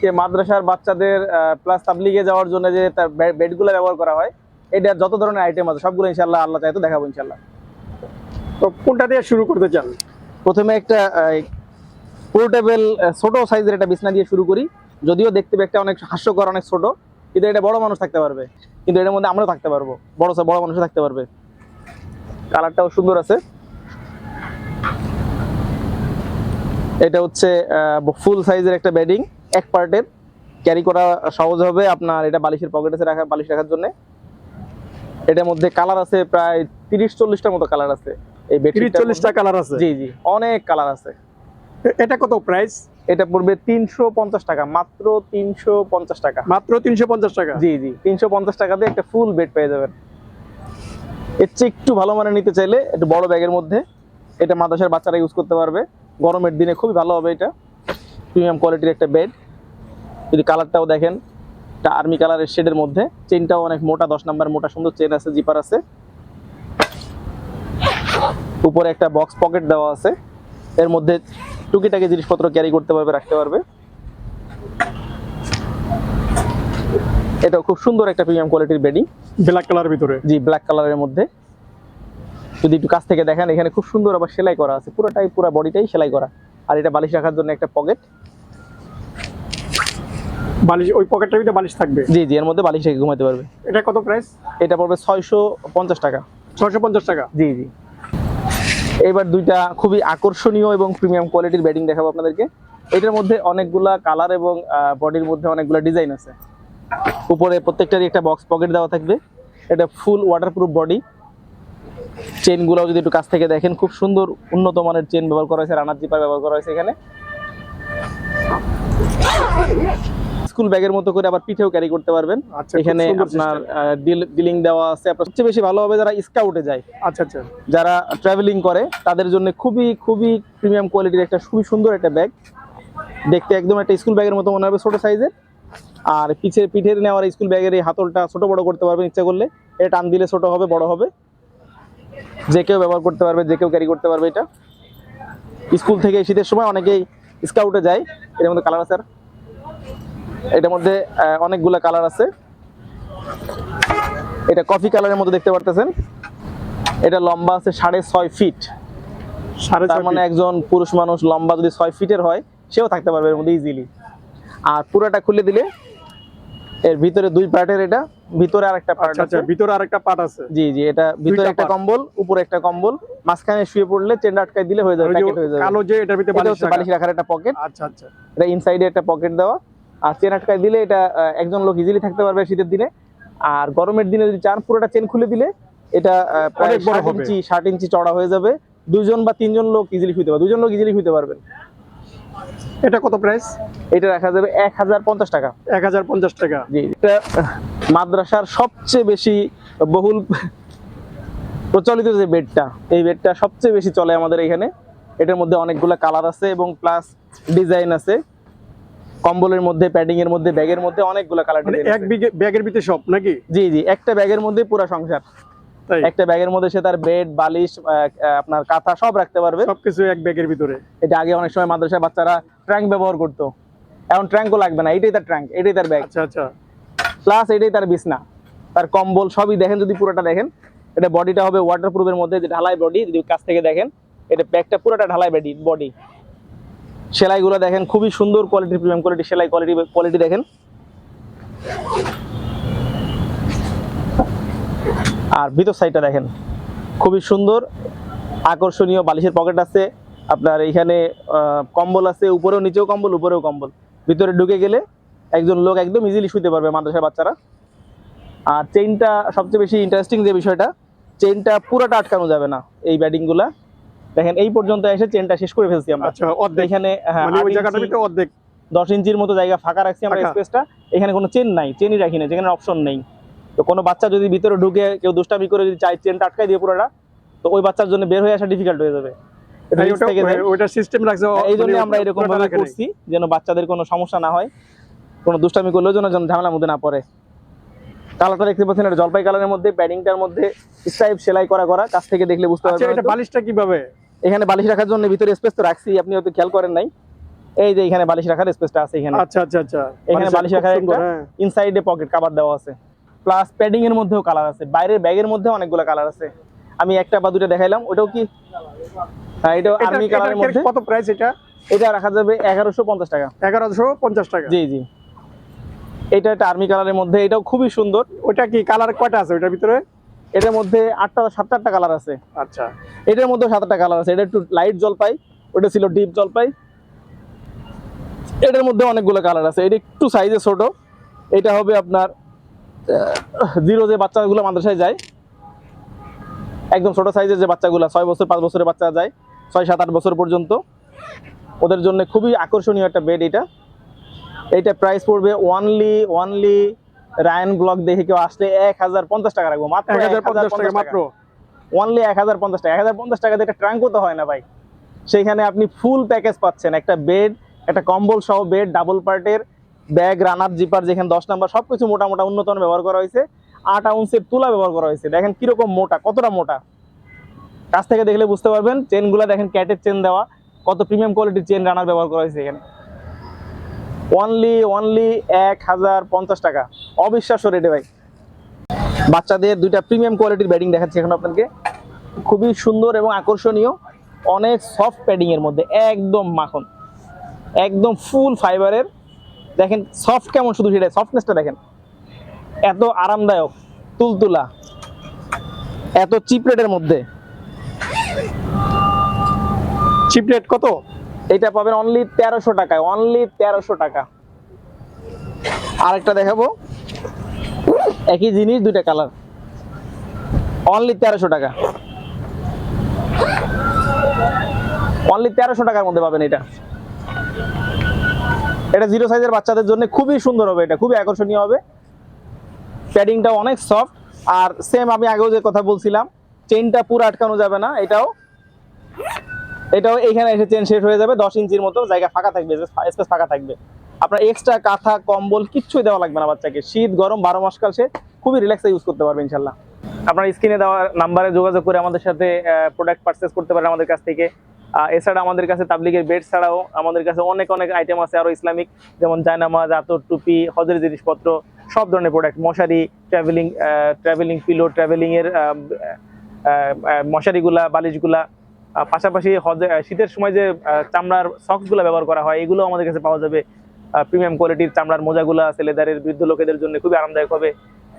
আজকে মাদ্রাসার বাচ্চাদের প্লাস তাবলিগে যাওয়ার জন্য যে বেডগুলো ব্যবহার করা হয় এটা যত ধরনের আইটেম আছে সবগুলো ইনশাল্লাহ আল্লাহ চাইতো দেখাবো ইনশাল্লাহ তো কোনটা দিয়ে শুরু করতে চান? প্রথমে একটা পোর্টেবল ছোট সাইজের একটা বিছনা দিয়ে শুরু করি। যদিও দেখতে একটা অনেক হাস্যকর অনেক ছোট কিন্তু এটা বড় মানুষ থাকতে পারবে। কিন্তু এটার মধ্যে আমরাও থাকতে পারব বড় বড় মানুষও থাকতে পারবে। কালারটাও সুন্দর আছে। এটা হচ্ছে ফুল সাইজের একটা বেডিং এক পার্টের ক্যারি করা সহজ হবে আপনার এটা বালিশের পকেটে রাখা বালিশ রাখার জন্য। এটার মধ্যে কালার আছে প্রায় তিরিশ চল্লিশটার মতো কালার আছে। এই তিরিশ চল্লিশটা কালার আছে? জি জি অনেক কালার আছে। এটা কত প্রাইস এটা পড়বে তিনশো পঞ্চাশ টাকা মাত্র তিনশো পঞ্চাশ টাকা। মাত্র তিনশো পঞ্চাশ টাকা? জি জি তিনশো পঞ্চাশ টাকা দিয়ে একটা ফুল বেড পেয়ে যাবেন। এর চেয়ে একটু ভালো মানে নিতে চাইলে একটু বড় ব্যাগের মধ্যে। এটা মাদ্রাসার বাচ্চারা ইউজ করতে পারবে। গরমের দিনে খুবই ভালো হবে এটা। প্রিমিয়াম কোয়ালিটির একটা বেড যদি কালারটাও দেখেন এটা আর্মি কালারের শেডের মধ্যে। চেনটাও অনেক মোটা দশ নাম্বার মোটা সুন্দর চেন আছে জিপার আছে। উপরে একটা বক্স পকেট দেওয়া আছে। এর মধ্যে টুকিটাকি জিনিসপত্র ক্যারি করতে পারবে রাখতে পারবে। এটা খুব সুন্দর একটা প্রিমিয়াম কোয়ালিটির বেডিং ব্ল্যাক কালারের ভিতরে? জি ব্ল্যাক কালারের মধ্যে। যদি একটু কাছ থেকে দেখেন এখানে খুব সুন্দর আবার সেলাই করা আছে। পুরোটাই পুরো বডিটাই সেলাই করা। আর এটা বালিশ রাখার জন্য একটা পকেট বালিশ ওই পকেটটার ভিতরে বালিশ থাকবে? জি জি এর মধ্যে বালিশ রেখে ঘুমাতে পারবে। এটা কত প্রাইস এটা পড়বে ছয়শো পঞ্চাশ টাকা। ছয়শো পঞ্চাশ টাকা? জি জি। এবার দুইটা খুবই আকর্ষণীয় এবং প্রিমিয়াম কোয়ালিটির বেডিং দেখাবো আপনাদেরকে। এটার মধ্যে অনেকগুলা কালার এবং বডির মধ্যে অনেকগুলা ডিজাইন আছে। উপরে প্রত্যেকটারই একটা বক্স পকেট দেওয়া থাকবে। এটা ফুল ওয়াটারপ্রুফ বডি চেনগুলো যদি একটু কাছ থেকে দেখেন খুব সুন্দর উন্নত মানের চেন ব্যবহার করা হয়েছে রানার জিপার ব্যবহার করা হয়েছে এখানে। স্কুল ব্যাগের মতো করে আবার পিঠেও ক্যারি করতে পারবেন। আচ্ছা এখানে আপনার ডিলিং দেওয়া আছে। আপনার সবচেয়ে বেশি ভালো হবে যারা স্কাউটে যায়। আচ্ছা আচ্ছা। যারা ট্রাভেলিং করে তাদের জন্য খুবই খুবই প্রিমিয়াম কোয়ালিটির একটা খুবই সুন্দর একটা ব্যাগ দেখতে একদম একটা স্কুল ব্যাগের মতো মনে হবে ছোট সাইজের আর পিছের পিঠের নেওয়ার স্কুল ব্যাগের এই হাতলটা ছোট বড় করতে পারবেন ইচ্ছা করলে। এটা টান দিলে ছোট হবে বড় হবে। যে কেউ ব্যবহার করতে পারবে যে কেউ ক্যারি করতে পারবে এটা। স্কুল থেকে শীতের সময় অনেকেই স্কাউটে যায়। এর মধ্যে কালার আছে আর। এটার মধ্যে অনেকগুলো কালার আছে। এটা কফি কালারের মধ্যে দেখতে পারতেছেন। এটা লম্বা আছে সাড়ে ছয় ফিট সাড়ে তার মানে একজন পুরুষ মানুষ লম্বা যদি ছয় ফিটের হয় সেও থাকতে পারবে এর মধ্যে ইজিলি আর পুরোটা খুলে দিলে এর ভিতরে দুই পার্টের এটা। ভিতরে আর একটা পার্ট আচ্ছা আছে। আচ্ছা ভিতরে আরেকটা পার্ট আছে। জি জি এটা ভিতরে একটা কম্বল উপরে একটা কম্বল মাঝখানে শুয়ে পড়লে চেন আটকায় দিলে হয়ে যাবে প্যাকেট হয়ে যাবে। কালো যে এটার ভিতরে বালিশ বালিশ রাখার একটা পকেট আচ্ছা আচ্ছা। এটা ইনসাইডে একটা পকেট দেওয়া। আর চেন আটকায় দিলে এটা একজন লোক ইজিলি থাকতে পারবে শীতের দিনে। আর গরমের দিনে যদি চান পুরোটা চেন খুলে দিলে এটা প্রায় ষাট ইঞ্চি ষাট ইঞ্চি চড়া হয়ে যাবে। দুজন বা তিনজন লোক ইজিলি শুতে পারবে। দুজন লোক ইজিলি শুতে পারবেন। এটা কত প্রাইস এটা রাখা যাবে এক হাজার পঞ্চাশ টাকা। এক হাজার পঞ্চাশ টাকা। জি এটা মাদ্রাসার সবচেয়ে বেশি বহুল প্রচলিত যে বেডটা এই বেডটা সবচেয়ে বেশি চলে আমাদের এখানে। এটার মধ্যে অনেকগুলো কালার আছে এবং প্লাস ডিজাইন আছে। কম্বলের মধ্যে প্যাডিং এর মধ্যে ব্যাগের মধ্যে অনেকগুলো কালার মানে এক ব্যাগের ভিতরে সব নাকি? জি জি একটা ব্যাগের মধ্যে পুরো সংসার। একটা ব্যাগের মধ্যে সে তার বেড বালিশ আপনার কাঁথা সব রাখতে পারবে। সবকিছু এক ব্যাগের ভিতরে। এটা আগে অনেক সময় মাদ্রাসায় বাচ্চারা ট্র্যাঙ্ক ব্যবহার করতো। এখন ট্র্যাঙ্কও লাগবে না এটাই তার ট্র্যাঙ্ক এটাই তার ব্যাগ। আচ্ছা আচ্ছা। প্লাস এটাই তার বিছনা তার কম্বল সবই দেখেন যদি পুরোটা দেখেন। এটা বডিটা হবে ওয়াটার প্রুফের মধ্যে যে ঢালাই বডি যদি কাছ থেকে দেখেন এটা ব্যাগটা পুরোটা ঢালাই বডি বডি সেলাইগুলো দেখেন খুবই সুন্দর কোয়ালিটি প্রিমিয়াম কোয়ালিটি সেলাই কোয়ালিটি কোয়ালিটি দেখেন। আর ভিতর সাইডটা দেখেন খুবই সুন্দর আকর্ষণীয় বালিশের পকেট আছে। আপনার এখানে কম্বল আছে উপরেও নিচেও কম্বল উপরেও কম্বল। ভিতরে ঢুকে গেলে একজন লোক একদম ইজিলি শুতে পারবে মাদ্রাসার বাচ্চারা। আর চেইনটা সবচেয়ে বেশি ইন্টারেস্টিং যে বিষয়টা চেইনটা পুরোটা আটকানো যাবে না এই ব্যাটিংগুলা। দেখেন এই পর্যন্ত এসে চেনটা শেষ করে ফেলছি আমরা। আচ্ছা এখানে হ্যাঁ, মানে দশ ইঞ্চির মতো জায়গা ফাঁকা রাখছি আমরা। স্পেসটা এখানে কোনো চেন নাই চেনই রাখি না যেখানে অপশন নেই। তো কোনো বাচ্চা যদি ভিতরে ঢুকে কেউ দুষ্টামি করে যদি চাই চেনটা আটকাই দিয়ে পুরোটা তো ওই বাচ্চার জন্য বের হয়ে আসা ডিফিকাল্ট হয়ে যাবে। ওটা সিস্টেম রাখছে এই জন্য আমরা এরকম ভাবে করছি যেন বাচ্চাদের কোনো সমস্যা না হয় কোনো দুষ্টামি করলেও যেন ঝামেলার মধ্যে না পড়ে। কালারটা দেখতে পাচ্ছেন এটা জলপাই কালারের মধ্যে প্যাডিংটার মধ্যে স্ট্রাইপ সেলাই করা করা কাছ থেকে দেখলে বুঝতে আচ্ছা পারবেন এটা। বালিশটা কীভাবে? এখানে বালিশ রাখার জন্য ভিতরে স্পেস তো রাখছি আপনি হয়তো খেয়াল করেন নাই। এই যে এখানে বালিশ রাখার স্পেসটা আছে এখানে। আচ্ছা আচ্ছা আচ্ছা। এখানে বালিশ রাখার একটা হ্যাঁ। ইনসাইডে পকেট কভার দেওয়া আছে। প্লাস প্যাডিং এর মধ্যেও কালার আছে। বাইরের ব্যাগের মধ্যে অনেকগুলো কালার আছে। আমি একটা বা দুটো দেখাইলাম। ওটাও কি? হ্যাঁ এটাও এটা- আর্মি এটার কালারের মধ্যে। কত প্রাইস এটা? এটা রাখা যাবে এগারোশো পঞ্চাশ টাকা। এগারোশো পঞ্চাশ টাকা? জি জি। এটা একটা আর্মি কালারের মধ্যে। এটাও খুবই সুন্দর। ওটা কি কালার কয়টা আছে ওটার ভিতরে? এটার মধ্যে আটটা সাতটা আটটা কালার আছে। আচ্ছা। এটার মধ্যে সাত আটটা কালার আছে। এটা একটু লাইট জলপাই। ওটা ছিল ডিপ জলপাই। এটার মধ্যে অনেকগুলো কালার আছে। এটা একটু সাইজে ছোট। এটা হবে আপনার জিরো যে বাচ্চাগুলো মাদ্রাসায় যায় একদম ছোট সাইজের যে বাচ্চাগুলো ছয় বছর পাঁচ বছরের বাচ্চা যায় ছয় সাত আট বছর পর্যন্ত। ওদের জন্য খুবই আকর্ষণীয় একটা বেড এটা। এইটা প্রাইস পড়বে ওয়ানলি ওয়ানলি রায়ন ব্লক দেখে কেউ আসলে এক হাজার পঞ্চাশ টাকা রাখব মাত্র এক হাজার পঞ্চাশ টাকা মাত্র? ওয়ানলি এক হাজার পঞ্চাশ টাকা। এক হাজার পঞ্চাশ টাকাতে একটা ট্রাঙ্কও তো হয় না ভাই। সেইখানে আপনি ফুল প্যাকেজ পাচ্ছেন। একটা বেড একটা কম্বল সহ বেড ডাবল পার্টের ব্যাগ, রানার, জিপার, যেখানে দশ নাম্বার সব কিছু মোটা মোটা উন্নত ব্যবহার করা হয়েছে। আট আউন্সের তুলা ব্যবহার করা হয়েছে। দেখেন কীরকম মোটা, কতটা মোটা। কাছ থেকে দেখলে বুঝতে পারবেন চেনগুলো দেখেন ক্যাটের চেন দেওয়া, কত প্রিমিয়াম কোয়ালিটির চেন রানার ব্যবহার করা হয়েছে এখানে। অনলি অনলি এক হাজার পঞ্চাশ টাকা। অবিশ্বাস্য রেটে ভাই। বাচ্চাদের দুইটা প্রিমিয়াম কোয়ালিটির ব্যাডিং দেখাচ্ছি এখন আপনাকে খুবই সুন্দর এবং আকর্ষণীয়। অনেক সফট প্যাডিং এর মধ্যে। একদম মাখন। একদম ফুল ফাইবারের দেখেন সফট কেমন শুধু সেটা সফটনেসটা দেখেন। এত আরামদায়ক, তুলতুলা, এত চিপ রেটের মধ্যে। চিপ রেট কত? এটা পাবেন অনলি তেরোশো টাকায় অনলি তেরোশো টাকা। আরেকটা দেখাবো। একই জিনিস, দুইটা কালার অনলি তেরোশো টাকা। অনলি তেরোশো টাকার মধ্যে পাবেন এটা। এটা জিরো সাইজের বাচ্চাদের জন্য খুবই সুন্দর হবে এটা, খুবই আকর্ষণীয় হবে। প্যাডিংটা অনেক সফট। আর সেম আমি আগেও যে কথা বলছিলাম চেনটা পুরো আটকানো যাবে না, এটাও। এটাও এখানে এসে চেন শেষ হয়ে যাবে, দশ ইঞ্চির মতো, জায়গা ফাঁকা থাকবে স্পেস ফাঁকা থাকবে। আপনার এক্সট্রা কাঁথা, কম্বল, কিচ্ছুই দেওয়া লাগবে না বাচ্চাকে। শীত, গরম, বারো মাস কাল সে খুবই রিল্যাক্সে ইউজ করতে পারবে ইনশাল্লাহ। আপনার স্ক্রিনে দেওয়া নাম্বারে যোগাযোগ করে আমাদের সাথে প্রোডাক্ট পারচেস করতে পারেন আমাদের কাছ থেকে। এছাড়া আমাদের কাছে তাবলিগের বেড ছাড়াও আমাদের কাছে অনেক অনেক আইটেম আছে আরও ইসলামিক যেমন জায়নামাজ আতর টুপি হজের জিনিসপত্র সব ধরনের প্রোডাক্ট মশারি ট্রাভেলিং ট্রাভেলিং পিলো ট্রাভেলিং এর আহ, আহ, আহ, মশারিগুলা বালিশগুলা। পাশাপাশি হজে শীতের সময় যে চামড়ার সক্সগুলো ব্যবহার করা হয় এগুলো আমাদের কাছে পাওয়া যাবে। প্রিমিয়াম কোয়ালিটির চামড়ার মোজাগুলো আছে লেদারের বৃদ্ধ লোকেদের জন্য খুবই আরামদায়ক হবে।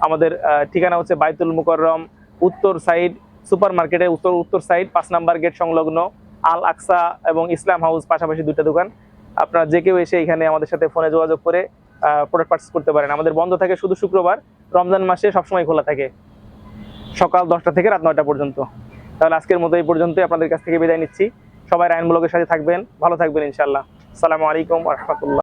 আমাদের ঠিকানা হচ্ছে বাইতুল মুকররম উত্তর সাইড সুপার মার্কেটে উত্তর উত্তর সাইড পাঁচ নাম্বার গেট সংলগ্ন। আল আকসা এবং ইসলাম হাউস পাশাপাশি দুটা দোকান। আপনারা যে কেউ এসে এখানে আমাদের সাথে ফোনে যোগাযোগ করে প্রোডাক্ট পার্চেস করতে পারেন। আমাদের বন্ধ থাকে শুধু শুক্রবার, রমজান মাসে সবসময় খোলা থাকে। সকাল দশটা থেকে রাত নয়টা পর্যন্ত। তাহলে আজকের মতো এই পর্যন্তই আপনাদের কাছ থেকে বিদায় নিচ্ছি। সবাই রায়ন ব্লগের সাথে থাকবেন, ভালো থাকবেন ইনশাল্লাহ সালামু আলাইকুম রহমতুল্লাহ।